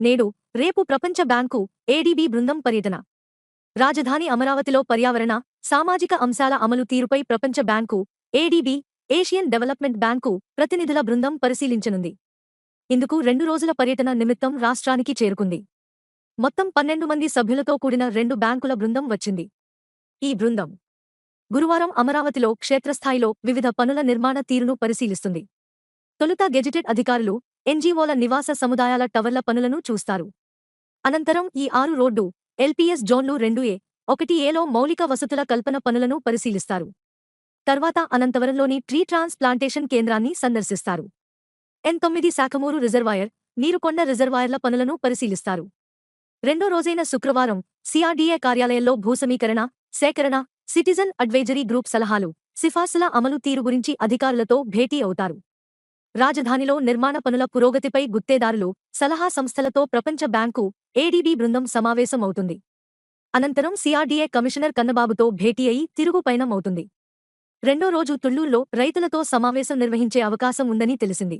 నేడు రేపు ప్రపంచ బ్యాంకు ఏడీబీ బృందం పర్యటన. రాజధాని అమరావతిలో పర్యావరణ సామాజిక అంశాల అమలు తీరుపై ప్రపంచ bank ADB Asian development bank ప్రతినిధుల బృందం పరిశీలించనుంది. ఇందుకు రెండు రోజుల పర్యటన నిమిత్తం రాష్ట్రానికి చేరుకుంది. మొత్తం పన్నెండు మంది సభ్యులతో కూడిన రెండు బ్యాంకుల బృందం వచ్చింది. ఈ బృందం గురువారం అమరావతిలో క్షేత్రస్థాయిలో వివిధ పనుల నిర్మాణ తీరును పరిశీలిస్తుంది. తొలుత గెజిటెడ్ అధికారులు ఎన్జీఓల నివాస సముదాయాల టవర్ల పనులను చూస్తారు. అనంతరం ఈ ఆరు రోడ్డు ఎల్పీఎస్ జోన్లు రెండు ఏ ఒకటి ఏలో మౌలిక వసతుల కల్పన పనులను పరిశీలిస్తారు. తర్వాత అనంతవరంలోని ట్రీ ట్రాన్స్ప్లాంటేషన్ కేంద్రాన్ని సందర్శిస్తారు. ఎన్ తొమ్మిది శాఖమూరు రిజర్వాయర్ నీరుకొండ రిజర్వాయర్ల పనులను పరిశీలిస్తారు. రెండో రోజైన శుక్రవారం సిఆర్డీఏ కార్యాలయంలో భూసమీకరణ సేకరణ సిటిజన్ అడ్వైజరీ గ్రూప్ సలహాలు సిఫార్సుల అమలు తీరు గురించి అధికారులతో భేటీ అవుతారు. రాజధానిలో నిర్మాణ పనుల పురోగతిపై గుత్తేదారులు సలహా సంస్థలతో ప్రపంచ బ్యాంకు ఏడీబీ బృందం సమావేశం అవుతుంది అనంతరం సిఆర్డీఏ కమిషనర్ కన్నబాబుతో భేటీ అయి తిరుగుపయనం అవుతుంది రెండో రోజు తుళ్ళూరులో రైతులతో సమావేశం నిర్వహించే అవకాశం ఉందని తెలిసింది.